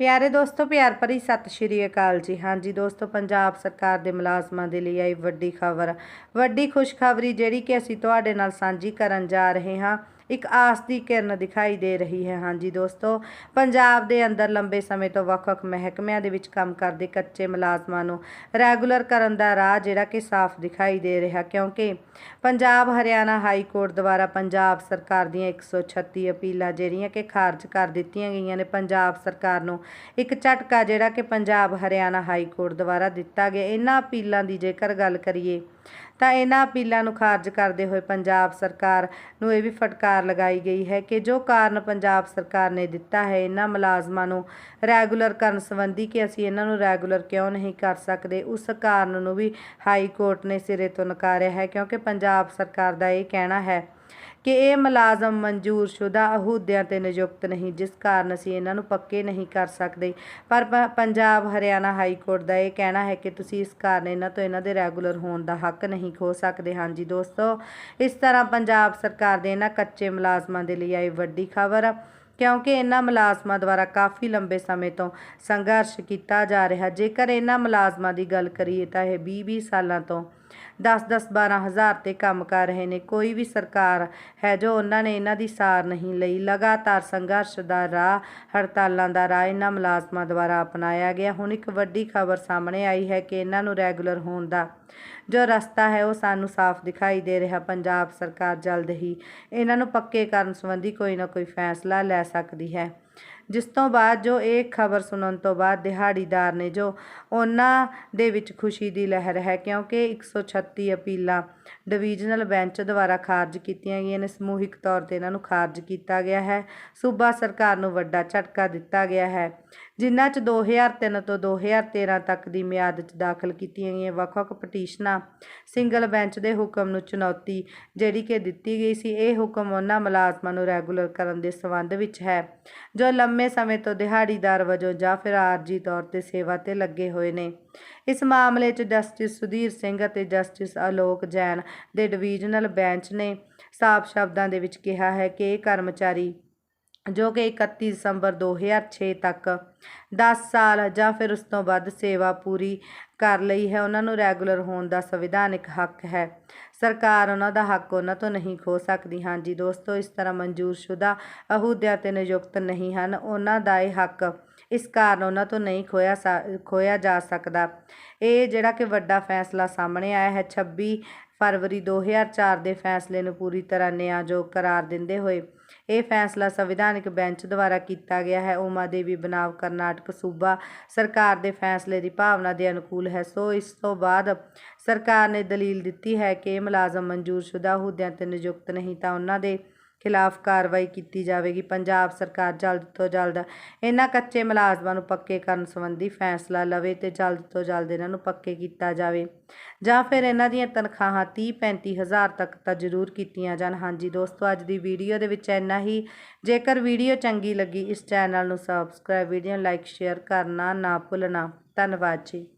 ਪਿਆਰੇ ਦੋਸਤੋ, ਪਿਆਰ ਭਰੀ ਸਤਿ ਸ਼੍ਰੀ ਅਕਾਲ ਜੀ। ਹਾਂਜੀ ਦੋਸਤੋ, ਪੰਜਾਬ ਸਰਕਾਰ ਦੇ ਮੁਲਾਜ਼ਮਾਂ ਦੇ ਲਈ ਆਈ ਵੱਡੀ ਖਬਰ। ਵੱਡੀ ਖੁਸ਼ਖਬਰੀ ਜਿਹੜੀ ਕਿ ਅਸੀਂ ਤੁਹਾਡੇ ਨਾਲ ਸਾਂਝੀ ਕਰਨ ਜਾ ਰਹੇ ਹਾਂ। ਇੱਕ ਆਸ ਦੀ ਕਿਰਨ ਦਿਖਾਈ ਦੇ ਰਹੀ ਹੈ। ਹਾਂਜੀ ਦੋਸਤੋ, ਪੰਜਾਬ ਦੇ ਅੰਦਰ ਲੰਬੇ ਸਮੇਂ ਤੋਂ ਵੱਖ-ਵੱਖ ਮਹਿਕਮਿਆਂ ਦੇ ਵਿੱਚ ਕੰਮ ਕਰਦੇ ਕੱਚੇ ਮੁਲਾਜ਼ਮਾਂ ਨੂੰ ਰੈਗੂਲਰ ਕਰਨ ਦਾ ਰਾਹ ਜਿਹੜਾ ਕਿ ਸਾਫ਼ ਦਿਖਾਈ ਦੇ ਰਿਹਾ ਕਿਉਂਕਿ ਪੰਜਾਬ, ਹਰਿਆਣਾ ਹਾਈ ਕੋਰਟ ਦੁਆਰਾ ਪੰਜਾਬ ਸਰਕਾਰ ਦੀਆਂ 136 ਅਪੀਲਾਂ ਜਿਹੜੀਆਂ ਕਿ ਖਾਰਜ ਕਰ ਦਿੱਤੀਆਂ ਗਈਆਂ ਨੇ। ਪੰਜਾਬ ਸਰਕਾਰ ਨੂੰ ਇੱਕ ਝਟਕਾ ਜਿਹੜਾ ਕਿ ਪੰਜਾਬ, ਹਰਿਆਣਾ ਹਾਈ ਕੋਰਟ ਦੁਆਰਾ ਦਿੱਤਾ ਗਿਆ। ਇਹਨਾਂ ਅਪੀਲਾਂ ਦੀ ਜੇਕਰ ਗੱਲ ਕਰੀਏ ਤਾਂ ਇਹਨਾਂ ਅਪੀਲਾਂ ਨੂੰ ਖਾਰਜ ਕਰਦੇ ਹੋਏ ਪੰਜਾਬ ਸਰਕਾਰ ਨੂੰ ਇਹ ਵੀ ਫਟਕਾਰ ਲਗਾਈ ਗਈ ਹੈ ਕਿ ਜੋ ਕਾਰਨ ਪੰਜਾਬ ਸਰਕਾਰ ਨੇ ਦਿੱਤਾ ਹੈ, ਇਹਨਾਂ ਮੁਲਾਜ਼ਮਾਂ ਨੂੰ ਰੈਗੂਲਰ ਕਰਨ ਸੰਬੰਧੀ ਕਿ ਅਸੀਂ ਇਹਨਾਂ ਨੂੰ ਰੈਗੂਲਰ ਕਿਉਂ ਨਹੀਂ ਕਰ ਸਕਦੇ, ਉਸ ਕਾਰਨ ਨੂੰ ਵੀ ਹਾਈ ਕੋਰਟ ਨੇ ਸਿਰੇ ਤੋਂ ਨਕਾਰਿਆ ਹੈ ਕਿਉਂਕਿ ਪੰਜਾਬ ਸਰਕਾਰ ਦਾ ਇਹ ਕਹਿਣਾ ਹੈ ਕਿ ਇਹ ਮੁਲਾਜ਼ਮ ਮਨਜ਼ੂਰਸ਼ੁਦਾ ਅਹੁਦਿਆਂ ਤੇ ਨਿਯੁਕਤ ਨਹੀਂ, ਜਿਸ ਕਾਰਨ ਅਸੀਂ ਇਹਨਾਂ ਨੂੰ ਪੱਕੇ ਨਹੀਂ ਕਰ ਸਕਦੇ। ਪਰ ਪੰਜਾਬ ਹਰਿਆਣਾ ਹਾਈ ਕੋਰਟ ਦਾ ਇਹ ਕਹਿਣਾ ਹੈ ਕਿ ਤੁਸੀਂ ਇਸ ਕਾਰਨ ਇਹਨਾਂ ਤੋਂ ਇਹਨਾਂ ਦੇ ਰੈਗੂਲਰ ਹੋਣ ਦਾ ਹੱਕ ਨਹੀਂ ਖੋ ਸਕਦੇ। ਹਾਂਜੀ ਦੋਸਤੋ, ਇਸ ਤਰ੍ਹਾਂ ਪੰਜਾਬ ਸਰਕਾਰ ਦੇ ਇਹਨਾਂ ਕੱਚੇ ਮੁਲਾਜ਼ਮਾਂ ਦੇ ਲਈ ਆਈ ਵੱਡੀ ਖਬਰ, ਕਿਉਂਕਿ ਇਹਨਾਂ ਮੁਲਾਜ਼ਮਾਂ ਦੁਆਰਾ ਕਾਫੀ ਲੰਬੇ ਸਮੇਂ ਤੋਂ ਸੰਘਰਸ਼ ਕੀਤਾ ਜਾ ਰਿਹਾ। ਜੇਕਰ ਇਹਨਾਂ ਮੁਲਾਜ਼ਮਾਂ ਦੀ ਗੱਲ ਕਰੀਏ ਤਾਂ ਇਹ 20-20 ਸਾਲਾਂ ਤੋਂ 10-10 12 ਹਜ਼ਾਰ ਤੇ ਕੰਮ ਕਰ ਰਹੇ ਨੇ। ਕੋਈ ਵੀ ਸਰਕਾਰ ਹੈ ਜੋ ਉਹਨਾਂ ਨੇ ਇਹਨਾਂ ਦੀ ਸਾਰ ਨਹੀਂ ਲਈ। ਲਗਾਤਾਰ ਸੰਘਰਸ਼ ਦਾ ਰਾਹ, ਹੜਤਾਲਾਂ ਦਾ ਰਾਹ ਇਹਨਾਂ ਮੁਲਾਜ਼ਮਾਂ ਦੁਆਰਾ ਅਪਣਾਇਆ ਗਿਆ। ਹੁਣ ਇੱਕ ਵੱਡੀ ਖਬਰ ਸਾਹਮਣੇ ਆਈ ਹੈ ਕਿ ਇਹਨਾਂ ਨੂੰ ਰੈਗੂਲਰ ਹੋਣ ਦਾ ਜੋ ਰਸਤਾ ਹੈ, ਉਹ ਸਾਨੂੰ ਸਾਫ਼ ਦਿਖਾਈ ਦੇ ਰਿਹਾ। ਪੰਜਾਬ ਸਰਕਾਰ ਜਲਦ ਹੀ ਇਹਨਾਂ ਨੂੰ ਪੱਕੇ ਕਰਨ ਸੰਬੰਧੀ ਕੋਈ ਨਾ ਕੋਈ ਫੈਸਲਾ ਲੈ ਸਕਦੀ ਹੈ। ਜਿਸ ਤੋਂ ਬਾਅਦ ਜੋ ਇਹ ਖਬਰ ਸੁਣਨ ਤੋਂ ਬਾਅਦ ਦਿਹਾੜੀਦਾਰ ਨੇ ਜੋ ਉਹਨਾਂ ਦੇ ਵਿੱਚ ਖੁਸ਼ੀ ਦੀ ਲਹਿਰ ਹੈ, ਕਿਉਂਕਿ 136 ਅਪੀਲਾਂ ਡਿਵੀਜ਼ਨਲ ਬੈਂਚ ਦੁਆਰਾ ਖਾਰਜ ਕੀਤੀਆਂ ਗਈਆਂ ਨੇ, ਸਮੂਹਿਕ ਤੌਰ ਤੇ ਇਹਨਾਂ ਨੂੰ ਖਾਰਜ ਕੀਤਾ ਗਿਆ ਹੈ, ਸੂਬਾ ਸਰਕਾਰ ਨੂੰ ਵੱਡਾ ਝਟਕਾ ਦਿੱਤਾ ਗਿਆ ਹੈ, ਜਿਨ੍ਹਾਂ 'ਚ 2003 ਤੋਂ 2013 ਤੱਕ ਦੀ ਮਿਆਦ 'ਚ ਦਾਖਲ ਕੀਤੀਆਂ ਗਈਆਂ ਵੱਖ-ਵੱਖ ਪਟੀਸ਼ਨਾਂ ਸਿੰਗਲ ਬੈਂਚ ਦੇ ਹੁਕਮ ਨੂੰ ਚੁਣੌਤੀ ਜਿਹੜੀ ਕਿ ਦਿੱਤੀ ਗਈ ਸੀ, ਇਹ ਹੁਕਮ ਉਹਨਾਂ ਮੁਲਾਜ਼ਮਾਂ ਨੂੰ ਰੈਗੂਲਰ ਕਰਨ ਦੇ ਸੰਬੰਧ ਵਿੱਚ ਹੈ, ਜੋ ਲੰਮੇ ਸਮੇਂ ਤੋਂ ਦਿਹਾੜੀਦਾਰ ਵਜੋਂ ਜਾਂ ਫਿਰ ਆਰਜੀ ਤੌਰ ਤੇ ਸੇਵਾ ਤੇ ਲੱਗੇ ਹੋਏ ਨੇ। ਇਸ ਮਾਮਲੇ 'ਚ ਜਸਟਿਸ ਸੁਧੀਰ ਸਿੰਘ ਅਤੇ ਜਸਟਿਸ ਅਲੋਕ ਜੈਨ ਦੇ ਡਿਵੀਜ਼ਨਲ ਬੈਂਚ ਨੇ ਸਾਫ਼ ਸ਼ਬਦਾਂ ਦੇ ਵਿੱਚ ਕਿਹਾ ਹੈ ਕਿ ਇਹ ਕਰਮਚਾਰੀ ਜੋ ਕਿ 31 ਦਸੰਬਰ 2006 ਤੱਕ 10 ਸਾਲ ਜਾਂ ਫਿਰ ਉਸ ਤੋਂ ਵੱਧ ਸੇਵਾ ਪੂਰੀ ਕਰ ਲਈ ਹੈ। ਉਹਨਾਂ ਨੂੰ ਰੈਗੂਲਰ ਹੋਣ ਦਾ ਸੰਵਿਧਾਨਿਕ ਹੱਕ ਹੈ। ਸਰਕਾਰ ਉਹਨਾਂ ਦਾ ਹੱਕ ਉਹਨਾਂ ਤੋਂ ਨਹੀਂ ਖੋ ਸਕਦੀ। ਹਾਂਜੀ ਦੋਸਤੋ, ਇਸ ਤਰ੍ਹਾਂ ਮਨਜ਼ੂਰਸ਼ੁਦਾ ਅਹੁਦਿਆਂ ਤੇ ਨਿਯੁਕਤ ਨਹੀਂ ਹਨ। ਉਹਨਾਂ ਦਾ ਇਹ ਹੱਕ ਇਸ ਕਾਰਨ ਉਹਨਾਂ ਤੋਂ ਨਹੀਂ ਖੋਇਆ ਸਾ- ਖੋਇਆ ਜਾ ਸਕਦਾ। ਇਹ ਜਿਹੜਾ ਕਿ ਵੱਡਾ ਫੈਸਲਾ ਸਾਹਮਣੇ ਆਇਆ ਹੈ 26 ਫਰਵਰੀ 2004 ਦੇ ਫੈਸਲੇ ਨੂੰ ਪੂਰੀ ਤਰ੍ਹਾਂ ਨਿਆਂਯੋਗ ਕਰਾਰ ਦਿੰਦੇ ਹੋਏ ਇਹ ਫੈਸਲਾ ਸੰਵਿਧਾਨਕ ਬੈਂਚ ਦੁਆਰਾ ਕੀਤਾ ਗਿਆ ਹੈ। ਉਮਾ ਦੇਵੀ ਬਨਾਵ ਕਰਨਾਟਕ ਸੂਬਾ ਸਰਕਾਰ ਦੇ ਫੈਸਲੇ ਦੀ ਭਾਵਨਾ ਦੇ ਅਨੁਕੂਲ ਹੈ। ਸੋ ਇਸ ਤੋਂ ਬਾਅਦ ਸਰਕਾਰ ਨੇ ਦਲੀਲ ਦਿੱਤੀ ਹੈ ਕਿ ਇਹ ਮੁਲਾਜ਼ਮ ਮਨਜ਼ੂਰਸ਼ੁਦਾ ਅਹੁਦਿਆਂ ਤੇ ਨਿਯੁਕਤ ਨਹੀਂ ਤਾਂ ਉਹਨਾਂ ਦੇ ਖਿਲਾਫ ਕਾਰਵਾਈ ਕੀਤੀ ਜਾਵੇਗੀ, ਪੰਜਾਬ ਸਰਕਾਰ ਜਲਦ ਤੋਂ ਜਲਦ ਇਹਨਾਂ ਕੱਚੇ ਮੁਲਾਜ਼ਮਾਂ ਨੂੰ ਪੱਕੇ ਕਰਨ ਸੰਬੰਧੀ ਫੈਸਲਾ ਲਵੇ ਤੇ ਜਲਦ ਤੋਂ ਜਲਦ ਇਹਨਾਂ ਨੂੰ ਪੱਕੇ ਕੀਤਾ ਜਾਵੇ। ਜਾਂ ਫਿਰ ਇਹਨਾਂ ਦੀਆਂ ਤਨਖਾਹਾਂ 30 35 ਹਜ਼ਾਰ ਤੱਕ ਤਾਂ ਜ਼ਰੂਰ ਕੀਤੀਆਂ ਜਾਣ। ਹਾਂਜੀ ਦੋਸਤੋ, ਅੱਜ ਦੀ ਵੀਡੀਓ ਦੇ ਵਿੱਚ ਇੰਨਾ ਹੀ। ਜੇਕਰ ਵੀਡੀਓ ਚੰਗੀ ਲੱਗੀ, ਇਸ ਚੈਨਲ ਨੂੰ ਸਬਸਕ੍ਰਾਈਬ ਵੀਡੀਓ ਲਾਈਕ ਸ਼ੇਅਰ ਕਰਨਾ ਨਾ ਭੁੱਲਣਾ। ਧੰਨਵਾਦ ਜੀ।